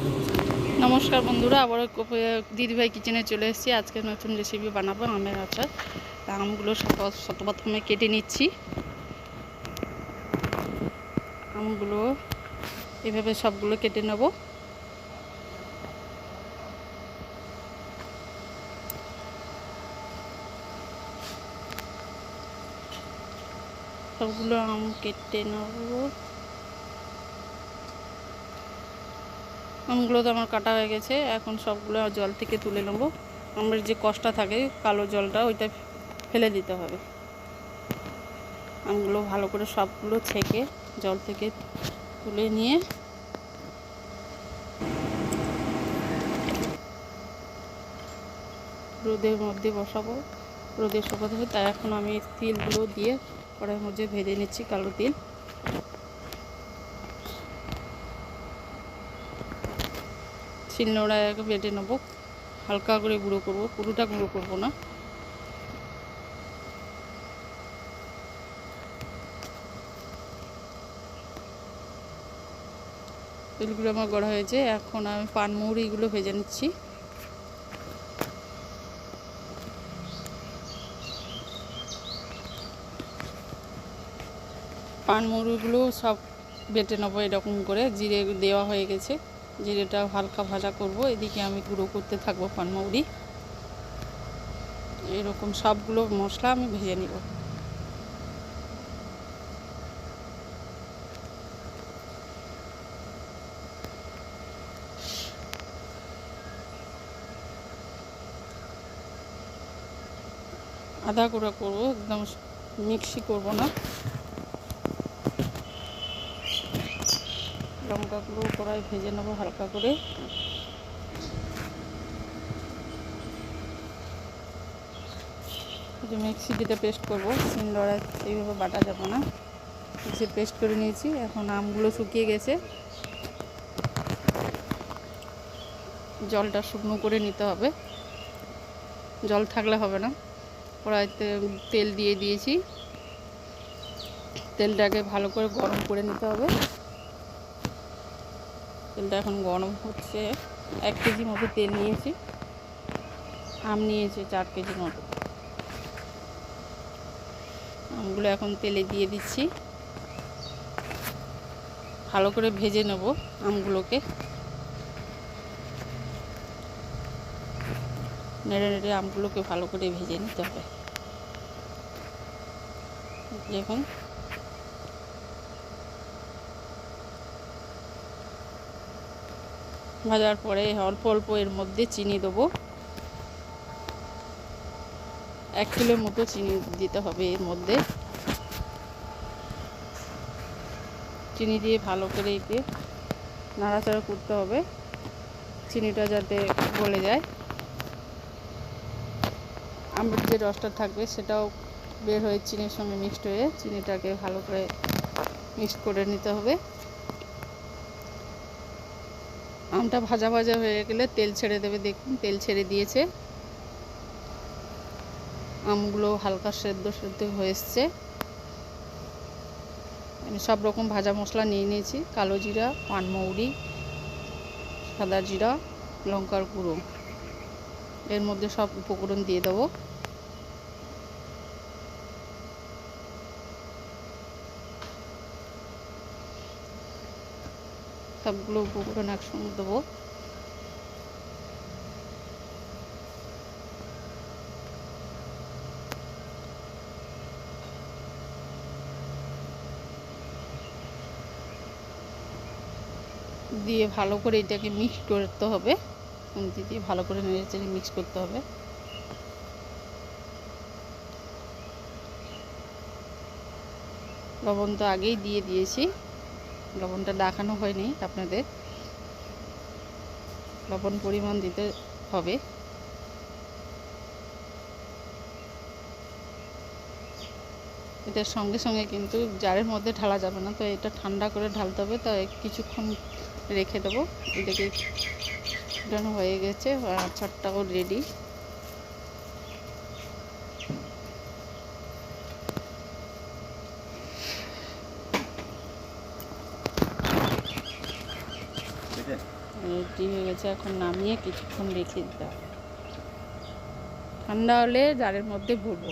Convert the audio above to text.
নমস্কার বন্ধুরা আবার দিদিভাই কিচেনে চলে এসেছি। আজকে নতুন রেসিপি বানাবো, আমের আচার। আমগুলো শত- শতপ্রথমে কেটে নিচ্ছি। আমগুলো এভাবে সবগুলো কেটে নেব। সবগুলো আম কেটে নেব। আমগুলো তো আমার কাটা হয়ে গেছে, এখন সবগুলো জল থেকে তুলে নেব। আমার যে কষটা থাকে, কালো জলটা ওইটা ফেলে দিতে হবে। আমগুলো ভালো করে সবগুলো ছেঁকে জল থেকে তুলে নিয়ে রোদের মধ্যে বসাবো। রোদে শুকাতে হবে, তাই এখন আমি তিলগুলো দিয়ে কড়াইয়ের মধ্যে ভেজে নিচ্ছি কালো তিল। শিলনোড়ায় বেটে নেব। হালকা করে গুঁড়ো করব, পুরোটা গুঁড়ো করব না। তেলগুলো আমার গড়া হয়েছে, এখন আমি পানমৌরিগুলো ভেজে নিচ্ছি। পানমৌরিগুলো সব বেটে নেব এরকম করে, জিরে দেওয়া হয়ে গেছে। জিরেটা হালকা ভাজা করব। এদিকে আমি গুঁড়ো করতে থাকব পানমৌরি এরকম সবগুলো মশলা আমি ভেজে নিব। আদা গুঁড়া করব, একদম মিক্সি করব না। লঙ্কাগুলো কড়াই ভেজে নেব হালকা করে। যে মিক্সি যেটা পেস্ট করব সিন্দড়ায় এইভাবে বাটা যাবে না। মিক্সি পেস্ট করে নিয়েছি, এখন আমগুলো শুকিয়ে গেছে। জলটা শুকনো করে নিতে হবে। জল থাকলে হবে না। কড়াইতে তেল দিয়ে দিয়েছি। তেলটাকে ভালো করে গরম করে নিতে হবে। তেলটা এখন গরম হচ্ছে। এক কেজি মতো তেল নিয়েছি। আম নিয়েছি চার কেজি মতো। আমগুলো এখন তেলে দিয়ে দিচ্ছি। ভালো করে ভেজে নেব আমগুলোকে। নেড়ে নেড়ে আমগুলোকে ভালো করে ভেজে নিতে হবে। দেখুন ভাজার পরে অল্প অল্প এর মধ্যে চিনি দেবো। এক কিলোর মতো চিনি দিতে হবে এর মধ্যে। চিনি দিয়ে ভালো করে একে নাড়াচাড়া করতে হবে। চিনিটা যাতে গলে যায়। আমের যে রসটা থাকবে সেটাও বের হয়ে চিনির সঙ্গে মিক্সড হয়ে চিনিটাকে ভালো করে মিক্সড করে নিতে হবে। আমটা ভাজা ভাজা হয়ে গেলে তেল ছেড়ে দেবে, দেখুন, তেল ছেড়ে দিয়েছে। আমগুলো হালকা সেদ্ধ সেদ্ধ হয়ে এসছে। আমি সব রকম ভাজা মশলা নিয়ে নিয়েছি। কালো জিরা পানমৌরি সাদা জিরা, লঙ্কার গুঁড়ো। এর মধ্যে সব উপকরণ দিয়ে দেবো। সবগুলো উপকরণ একসঙ্গে দেবো। দিয়ে ভালো করে এটাকে মিক্স করতে হবে। খুন্তি দিয়ে ভালো করে নেড়ে চেড়ে মিক্স করতে হবে। লবণ তো আগেই দিয়ে দিয়েছি। লবণটা দেখানো হয়নি আপনাদের। লবণ পরিমাণ দিতে হবে। এটার সঙ্গে সঙ্গে কিন্তু জারের মধ্যে ঢালা যাবে না, তো এটা ঠান্ডা করে ঢালতে হবে, তো কিছুক্ষণ রেখে দেবো। এটাকে ফুটানো হয়ে গেছে, আর আচারটাও রেডি আছে? রেডি হয়ে গেছে এখন নামিয়ে কিছুক্ষণ রেখে দিতে ঠান্ডা হলে জারের মধ্যে ভরবো।